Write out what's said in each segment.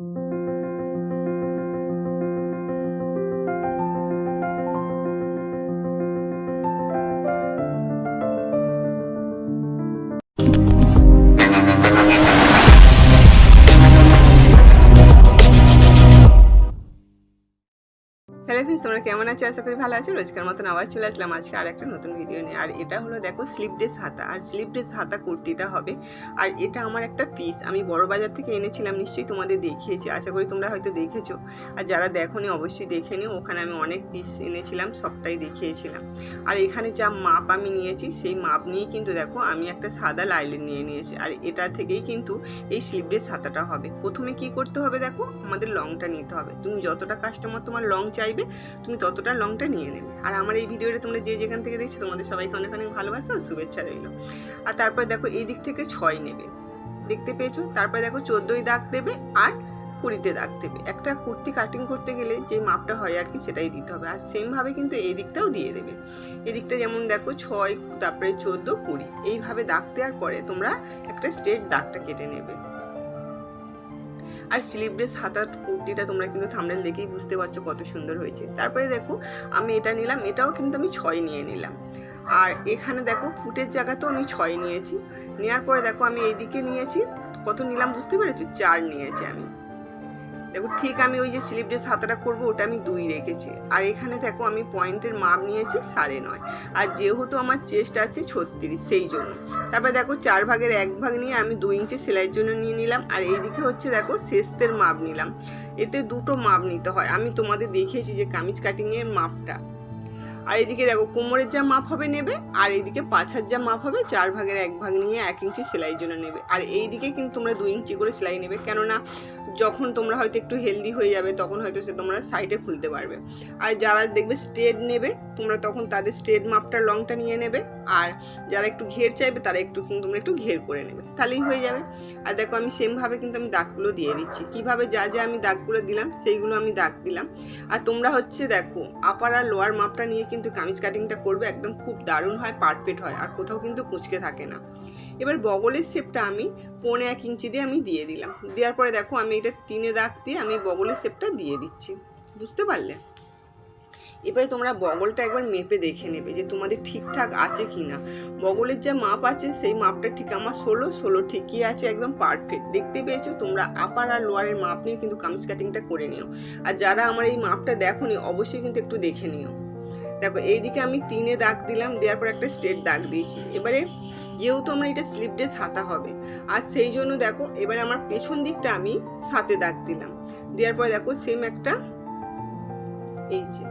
thank you তোমরা কেমন আছো? আশা করি ভালো আছো। রোজকার মতন আবার চলে আসলাম আজকে আর একটা নতুন ভিডিও নিয়ে। আর এটা হলো দেখো স্লিপ ড্রেস হাতা। আর স্লিপ ড্রেস হাতা কুর্তিটা হবে। আর এটা আমার একটা পিস আমি বড় বাজার থেকে এনেছিলাম, নিশ্চয়ই তোমাদের দেখিয়েছি। আশা করি তোমরা হয়তো দেখেছ। আর যারা দেখোনি, অবশ্যই দেখে নিও। ওখানে আমি অনেক পিস এনেছিলাম, সবটাই দেখিয়েছিলাম। আর এখানে যা মাপ আমি নিয়েছি, সেই মাপ নিয়েই কিন্তু দেখো আমি একটা সাদা লাইলেন নিয়ে নিয়েছি। আর এটা থেকেই কিন্তু এই স্লিপ ড্রেস হাতাটা হবে। প্রথমে কি করতে হবে দেখো? আমাদের লংটা নিতে হবে। তুমি যতটা কাস্টমার তোমার লং চাইবে তুমি ততটা লংটা নিয়ে নেবে। আর আমার এই ভিডিওটা তোমরা যে যেখান থেকে দেখছ, তোমাদের সবাইকে অনেক অনেক ভালোবাসা আর শুভেচ্ছা রইল। আর তারপর দেখো এই দিক থেকে ছয় নেবে। দেখতে পেয়েছ? তারপরে দেখো চোদ্দোই দাগ দেবে আর কুড়িতে দাগ দেবে। একটা কুর্তি কাটিং করতে গেলে যে মাপটা হয় আর কি, সেটাই দিতে হবে। আর সেমভাবে কিন্তু এই দিকটাও দিয়ে দেবে। এদিকটা যেমন দেখো ছয়, তারপরে চোদ্দ, কুড়ি। এইভাবে দাগ দেওয়ার পরে তোমরা একটা স্ট্রেট দাগটা কেটে নেবে। আর স্লিভ ড্রেস হাতার কুর্তিটা তোমরা কিন্তু থামনেল দেখেই বুঝতে পারছ কত সুন্দর হয়েছে। তারপরে দেখো, আমি এটা নিলাম, এটাও কিন্তু আমি ছয় নিয়ে নিলাম। আর এখানে দেখো, ফুটের জায়গাতেও আমি ছয় নিয়েছি। নেওয়ার পরে দেখো, আমি এইদিকে নিয়েছি, কত নিলাম বুঝতে পেরেছ? চার নিয়েছি আমি। দেখো ঠিক আমি ওই যে স্লিপ ড্রেস হাতাটা করব, ওটা আমি দুই রেখেছি। আর এখানে দেখো আমি পয়েন্টের মাপ নিয়েছি সাড়ে নয়। আর যেহেতু আমার চেস্ট আছে ছত্রিশ, সেই জন্য। তারপর দেখো চার ভাগের এক ভাগ নিয়ে আমি দুই ইঞ্চি সেলাইয়ের জন্য নিয়ে নিলাম। আর এইদিকে হচ্ছে দেখো শেষের মাপ নিলাম। এতে দুটো মাপ নিতে হয়। আমি তোমাদের দেখিয়েছি যে কামিজ কাটিংয়ের মাপটা আর এদিকে দেখো, কোমরের যা মাপ হবে নেবে, আর এইদিকে পাছার যা মাপ হবে, চার ভাগের এক ভাগ নিয়ে এক ইঞ্চি সেলাইয়ের জন্য নেবে। আর এই দিকে কিন্তু তোমরা দুই ইঞ্চি করে সেলাই নেবে, কেননা যখন তোমরা হয়তো একটু হেলদি হয়ে যাবে, তখন হয়তো সে তোমরা সাইডে খুলতে পারবে। আর যারা দেখবে স্ট্রেট নেবে, তোমরা তখন তাদের স্ট্রেট মাপটা লংটা নিয়ে নেবে। আর যারা একটু ঘের চাইবে, তারা একটু কিন্তু তোমরা একটু ঘের করে নেবে। তাহলেই হয়ে যাবে। আর দেখো, আমি সেমভাবে কিন্তু আমি দাগগুলো দিয়ে দিচ্ছি। কীভাবে যা যা আমি দাগগুলো দিলাম, সেইগুলো আমি দাগ দিলাম। আর তোমরা হচ্ছে দেখো আপার আর লোয়ার মাপটা নিয়ে কিন্তু কামিজ কাটিংটা করবে, একদম খুব দারুণ হয় পারফেক্ট হয়, আর কোথাও কিন্তু কুচকে থাকে না। এবার বগলের শেপটা আমি পৌনে এক ইঞ্চি দিয়ে আমি দিয়ে দিলাম। দেওয়ার পরে দেখো, আমি এটা তিনে দাগ দিয়ে আমি বগলের শেপটা দিয়ে দিচ্ছি। বুঝতে পারলে? এবারে তোমরা বগলটা একবার মেপে দেখে নেবে যে তোমাদের ঠিকঠাক আছে কি না বগলের যা মাপ আছে, সেই মাপটা ঠিক আমার ষোলো ষোলো ঠিকই আছে, একদম পারফেক্ট দেখতে পেয়েছ? তোমরা আপার আর লোয়ারের মাপ নিয়ে কিন্তু কামিজ কাটিংটা করে নিও। আর যারা আমার এই মাপটা দেখো নি অবশ্যই কিন্তু একটু দেখে নিও। দেখো, এইদিকে আমি তিনে দাগ দিলাম, দেওয়ার পর একটা স্ট্রেট দাগ দিয়েছি। এবারে যেহেতু আমরা এটা স্লিপ ড্রেস হাতা হবে, আর সেই জন্য দেখো, এবারে আমার পেছন দিকটা আমি সাথে দাগ দিলাম। দেওয়ার পরে দেখো সেম একটা, এই যে।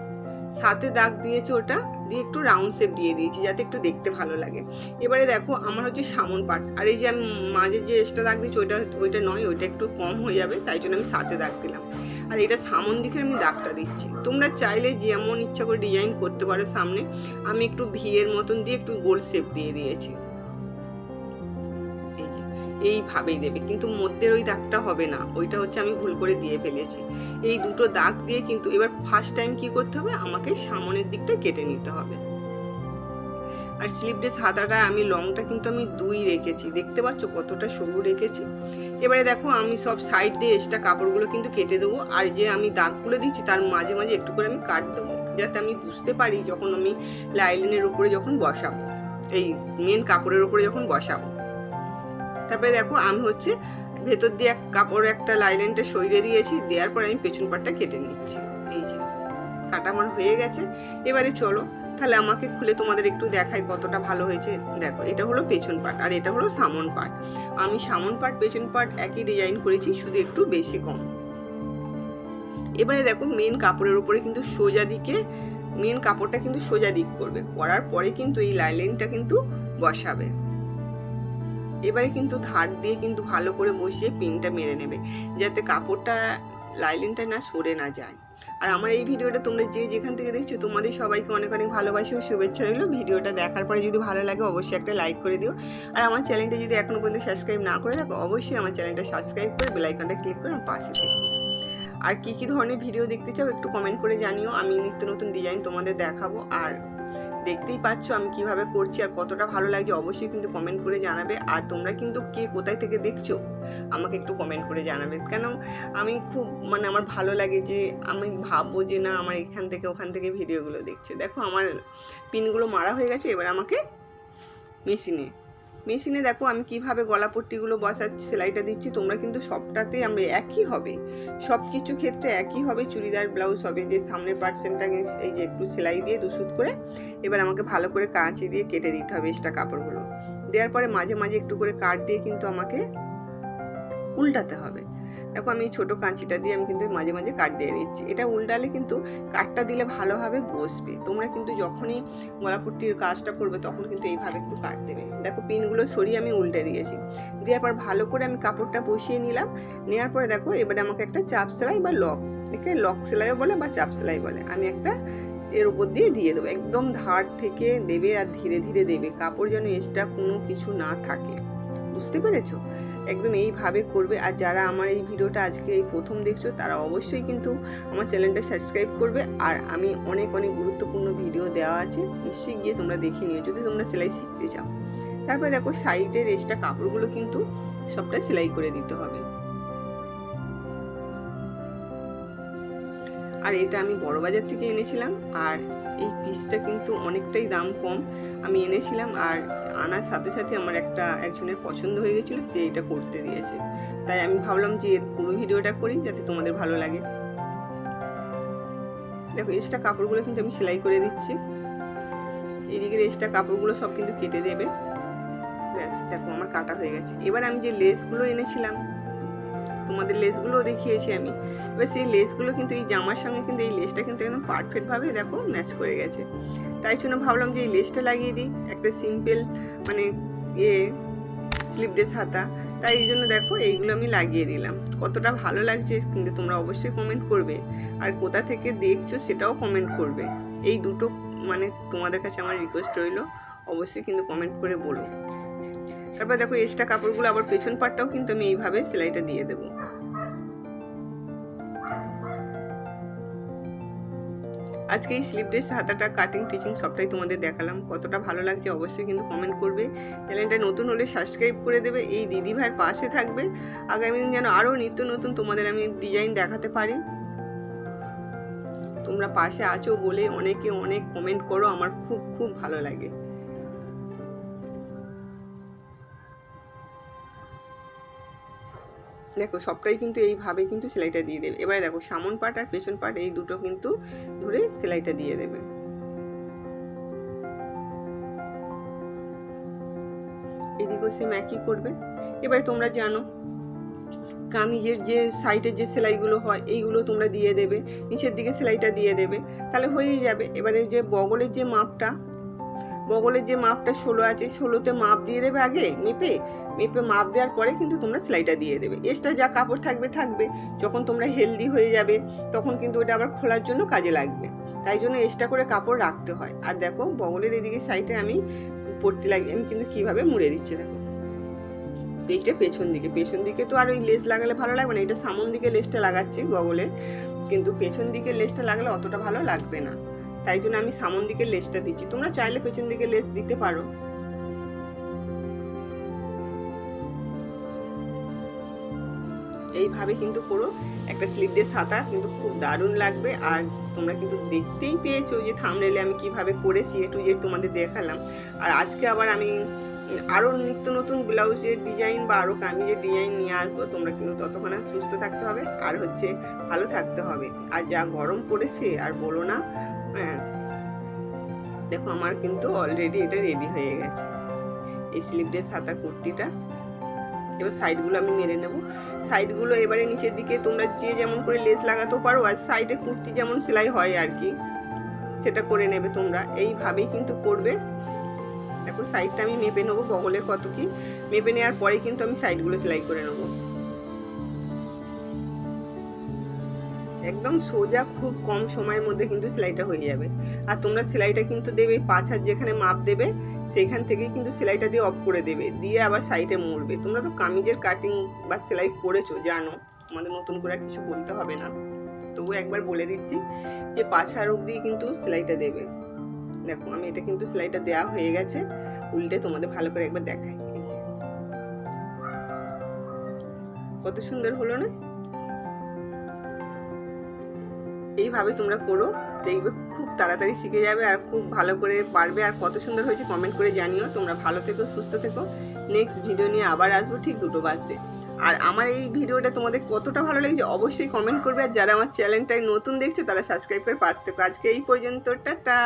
সাথে দাগ দিয়েছে ওটা, দিয়ে একটু রাউন্ড শেপ দিয়ে দিয়েছি যাতে একটু দেখতে ভালো লাগে। এবারে দেখো আমার হচ্ছে সামন পাট, আর এই যে আমি মাঝে যে এক্সট্রা দাগ দিচ্ছি ওইটা ওইটা নয়, ওইটা একটু কম হয়ে যাবে, তাই জন্য আমি সাথে দাগ দিলাম। আর এটা সামন দিকে আমি দাগটা দিচ্ছি। তোমরা চাইলে যেমন ইচ্ছা করে ডিজাইন করতে পারো সামনে। আমি একটু ভিয়ের মতন দিয়ে একটু গোল শেপ দিয়ে দিয়েছি। এইভাবেই দেবে। কিন্তু মধ্যের ওই দাগটা হবে না। ওইটা হচ্ছে আমি ভুল করে দিয়ে ফেলেছি। এই দুটো দাগ দিয়ে কিন্তু এবার ফার্স্ট টাইম কি করতে হবে? আমাকে সামনের দিকটা কেটে নিতে হবে। আর স্লিপ ড্রেস হাতাটা, আমি লংটা কিন্তু আমি দুই রেখেছি। দেখতে পাচ্ছ কতটা সরু রেখেছি। এবারে দেখো, আমি সব সাইড দিয়ে এক্সট্রা কাপড়গুলো কিন্তু কেটে দেবো। আর যে আমি দাগগুলো দিচ্ছি, তার মাঝে মাঝে একটু করে আমি কাট দেবো, যাতে আমি বুঝতে পারি যখন আমি লাইলিনের উপরে যখন বসাবো। এই মেন কাপড়ের উপরে যখন বসাবো। তারপরে দেখো আমি হচ্ছে ভেতর দিয়ে এক কাপড় একটা লাইলেনটা সরিয়ে দিয়েছি, দেওয়ার পরে আমি পেছন পাটটা কেটে নিচ্ছি। এই যে, কাটা আমার হয়ে গেছে। এবারে চলো, তাহলে আমাকে খুলে তোমাদের একটু দেখাই কতটা ভালো হয়েছে। দেখো, এটা হলো পেছন পাট আর এটা হলো সামন পাট। আমি সামন পাট, পেছন পাট একই ডিজাইন করেছি, শুধু একটু বেশি কম। এবারে দেখো মেন কাপড়ের উপরে কিন্তু সোজা দিকে মেন কাপড়টা কিন্তু সোজা দিক করবে। করার পরে কিন্তু এই লাইলেনটা কিন্তু বসাবে। এবারে কিন্তু ধার দিয়ে কিন্তু ভালো করে বসিয়ে পিনটা মেরে নেবে, যাতে কাপড়টা লাইলিনটা না সরে না যায়। আর আমার এই ভিডিওটা তোমরা যে যেখান থেকে দেখছ, তোমাদের সবাইকে অনেক অনেক ভালোবাসি ও শুভেচ্ছা রইল। ভিডিওটা দেখার পরে যদি ভালো লাগে, অবশ্যই একটা লাইক করে দিও। আর আমার চ্যানেলটা যদি এখনও পর্যন্ত সাবস্ক্রাইব না করে থাকো, অবশ্যই আমার চ্যানেলটা সাবস্ক্রাইব করে বেলাইকনটা ক্লিক করে আমার পাশে থেকো। আর কী কী ধরনের ভিডিও দেখতে চাও, একটু কমেন্ট করে জানিও। আমি নিত্য নতুন ডিজাইন তোমাদের দেখাবো। আর দেখতেই পাচ্ছ আমি কীভাবে করছি আর কতটা ভালো লাগছে, অবশ্যই কিন্তু কমেন্ট করে জানাবে। আর তোমরা কিন্তু কে কোথায় থেকে দেখছ, আমাকে একটু কমেন্ট করে জানাবে। কেন আমি খুব মানে আমার ভালো লাগে যে, আমি ভাববো যে না, আমার এখান থেকে ওখান থেকে ভিডিওগুলো দেখছে। দেখো আমার পিনগুলো মারা হয়ে গেছে, এবার আমাকে মেশিনে মেশিনে দেখো আমি কীভাবে গলা পট্টিগুলো বসাচ্ছি, সেলাইটা দিচ্ছি, তোমরা কিন্তু সবটাতে আমরা একই হবে। সব কিছু ক্ষেত্রে একই হবে, চুড়িদার, ব্লাউজ হবে, যে সামনের পার্সেন্টটা এই যে একটু সেলাই দিয়ে দুসুত করে এবার আমাকে ভালো করে কাঁচি দিয়ে কেটে দিতে হবে এক্সট্রা কাপড়গুলো। দেওয়ার পরে মাঝে মাঝে একটু করে কাট দিয়ে কিন্তু আমাকে উল্টাতে হবে। দেখো আমি ছোটো কাঁচিটা দিয়ে আমি কিন্তু মাঝে মাঝে কাট দিয়ে দিচ্ছি। এটা উল্টালে কিন্তু কাটটা দিলে ভালোভাবে বসবে। তোমরা কিন্তু যখনই গলাপুট্টির কাজটা করবে তখন কিন্তু এইভাবে একটু কাট দেবে। দেখো পিনগুলো সরিয়ে আমি উল্টে দিয়েছি। দেওয়ার পর ভালো করে আমি কাপড়টা বসিয়ে নিলাম। নেওয়ার পরে দেখো এবারে আমাকে একটা চাপ সেলাই বা লক দেখে লক সেলাইও বলে বা চাপ সেলাই বলে। আমি একটা এর উপর দিয়ে দিয়ে দেবো। একদম ধার থেকে দেবে আর ধীরে ধীরে দেবে। কাপড় যেন এক্সট্রা কোনো কিছু না থাকে। বুঝতে পেরেছ? একদম এইভাবে করবে। আর যারা আমার এই ভিডিওটা আজকে এই প্রথম দেখছ, তারা অবশ্যই কিন্তু আমার চ্যানেলটা সাবস্ক্রাইব করবে। আর আমি অনেক অনেক গুরুত্বপূর্ণ ভিডিও দেওয়া আছে, নিশ্চয়ই গিয়ে তোমরা দেখে নিও। যদি তোমরা সেলাই শিখতে চাও। তারপরে দেখো, সাইডের এক্সট্রা কাপড়গুলো কিন্তু সবটা সেলাই করে দিতে হবে। আর এটা আমি বড় বাজার থেকে এনেছিলাম, আর এই পিসটা কিন্তু অনেকটাই দাম কম। আমি এনেছিলাম আর আনার সাথে সাথে আমার একটা একজনের পছন্দ হয়ে গেছিল, সে এটা করতে দিয়েছে। তাই আমি ভাবলাম যে এর পুরো ভিডিওটা করি, যাতে তোমাদের ভালো লাগে। দেখো এক্সট্রা কাপড়গুলো কিন্তু আমি সেলাই করে দিচ্ছি। এদিকের এক্সট্রা কাপড়গুলো সব কিন্তু কেটে দেবে। ব্যাস, দেখো, আমার কাটা হয়ে গেছে। এবার আমি যে লেসগুলো এনেছিলাম তোমাদের লেসগুলোও দেখিয়েছি আমি। এবার সেই লেসগুলো কিন্তু এই জামার সঙ্গে কিন্তু এই লেসটা কিন্তু একদম পারফেক্টভাবে দেখো ম্যাচ করে গেছে। তাই জন্য ভাবলাম যে এই লেসটা লাগিয়ে দিই, একটা সিম্পল মানে এ ড্রেস হাতা। তাই এই জন্য দেখো এইগুলো আমি লাগিয়ে দিলাম। কতটা ভালো লাগছে কিন্তু তোমরা অবশ্যই কমেন্ট করবে। আর কোথা থেকে দেখছ সেটাও কমেন্ট করবে। এই দুটো মানে তোমাদের কাছে আমার রিকোয়েস্ট রইল, অবশ্যই কিন্তু কমেন্ট করে বলো। তারপর দেখো এক্সট্রা কাপড়গুলো আবার পেছন পাটটাও কিন্তু আমি এইভাবে সেলাইটা দিয়ে দেবো। আজকে এই স্লিপ ড্রেস, হাতাটা কাটিং টিচিং সবটাই তোমাদের দেখালাম। কতটা ভালো লাগছে অবশ্যই কিন্তু কমেন্ট করবে। চ্যানেলটা নতুন হলে সাবস্ক্রাইব করে দেবে। এই দিদি ভাইয়ের পাশে থাকবে। আগামী দিন যেন আরও নিত্য নতুন তোমাদের আমি ডিজাইন দেখাতে পারি। তোমরা পাশে আছো বলে অনেকে অনেক কমেন্ট করো। আমার খুব খুব ভালো লাগে। দেখো, সবটাই কিন্তু এইভাবে কিন্তু সেলাইটা দিয়ে দেবে। এবারে দেখো, সামন পাট আর পেছন পাট এই দুটো কিন্তু ধরে সেলাইটা দিয়ে দেবে। এদিকেও সেম একই করবে? এবারে তোমরা জানো, কামিজের যে সাইডের যে সেলাইগুলো হয়, এইগুলো তোমরা দিয়ে দেবে, নিচের দিকে সেলাইটা দিয়ে দেবে। তাহলে হয়েই যাবে। এবারে যে বগলের যে মাপটা বগলের যে মাপটা ষোলো আছে, ষোলোতে মাপ দিয়ে দেবে আগে মেপে। মেপে মাপ দেওয়ার পরে কিন্তু তোমরা সেলাইটা দিয়ে দেবে। এক্সট্রা যা কাপড় থাকবে থাকবে। যখন তোমরা হেলদি হয়ে যাবে, তখন কিন্তু ওটা আবার খোলার জন্য কাজে লাগবে। তাই জন্য এক্সট্রা করে কাপড় রাখতে হয়। আর দেখো, বগলের এদিকে সাইডে আমি পট্টি লাগিয়ে, আমি কিন্তু কীভাবে মুড়ে দিচ্ছি দেখো। পেজটা পেছন দিকে। পেছন দিকে তো আর ওই লেস লাগালে ভালো লাগবে না। এটা সামন দিকে লেসটা লাগাচ্ছি বগলের। কিন্তু পেছন দিকে লেসটা লাগালে অতটা ভালো লাগবে না। তাই জন্য আমি সামন দিকে লেসটা দিচ্ছি। তোমরা চাইলে পেছন দিকে লেস দিতে পারো। এইভাবে কিন্তু করো। একটা স্লিপ ড্রেস হাতা কিন্তু খুব দারুণ লাগবে। আর তোমরা কিন্তু দেখতেই পেয়েছ যে থামরেলে আমি কীভাবে করেছি এ টু জেড তোমাদের দেখালাম। আর আজকে আবার আমি আরও নিত্য নতুন ব্লাউজের ডিজাইন বা আরও কামিজের ডিজাইন নিয়ে আসব। তোমরা কিন্তু ততক্ষণে সুস্থ থাকতে হবে। আর হচ্ছে ভালো থাকতে হবে। আর যা গরম পড়েছে, আর বলো না হ্যাঁ দেখো আমার কিন্তু অলরেডি এটা রেডি হয়ে গেছে। এই স্লিপ ড্রেস হাতা কুর্তিটা। এবার সাইডগুলো আমি মেরে নেব। সাইডগুলো এবারে নিচের দিকে তোমরা যে যেমন করে লেস লাগাতেও পারো আর সাইডে কুর্তি যেমন সেলাই হয় আর কি, সেটা করে নেবে তোমরা। এইভাবেই কিন্তু করবে। দেখো সাইডটা আমি মেপে নেব বগলের কত কি। মেপে নেওয়ার পরে কিন্তু আমি সাইডগুলো সেলাই করে নেব। একদম সোজা খুব কম সময়ের মধ্যে কিন্তু সেলাইটা হয়ে যাবে। আর তোমরা সেলাইটা কিন্তু দেবে হাত যেখানে মাপ দেবে, সেখান থেকে কিন্তু সেলাইটা দিয়ে অফ করে দেবে, দিয়ে আবার সাইডে মুড়বে। তোমরা তো কামিজের কাটিং বা সেলাই করেছ, জানো। আমাদের নতুন করে আর কিছু বলতে হবে না। তবু একবার বলে দিচ্ছি যে হাত অব্দি কিন্তু সেলাইটা দেবে। দেখো, আমি এটা কিন্তু সেলাইটা দেওয়া হয়ে গেছে। উল্টে তোমাদের ভালো করে একবার দেখাই। কত সুন্দর হলো না? এইভাবে তোমরা করো, দেখবে খুব তাড়াতাড়ি শিখে যাবে আর খুব ভালো করে পারবে আর কত সুন্দর হয়েছে কমেন্ট করে জানিও। তোমরা ভালো থেকো, সুস্থ থেকো। নেক্সট ভিডিও নিয়ে আবার আসব ঠিক দুটো বাজতে। আর আমার এই ভিডিওটা তোমাদের কতটা ভালো লেগেছে অবশ্যই কমেন্ট করবে। আর যারা আমার চ্যানেলটাই নতুন দেখছে তারা সাবস্ক্রাইব করে পাশ থেকো। আজকে এই পর্যন্ত, টাটা!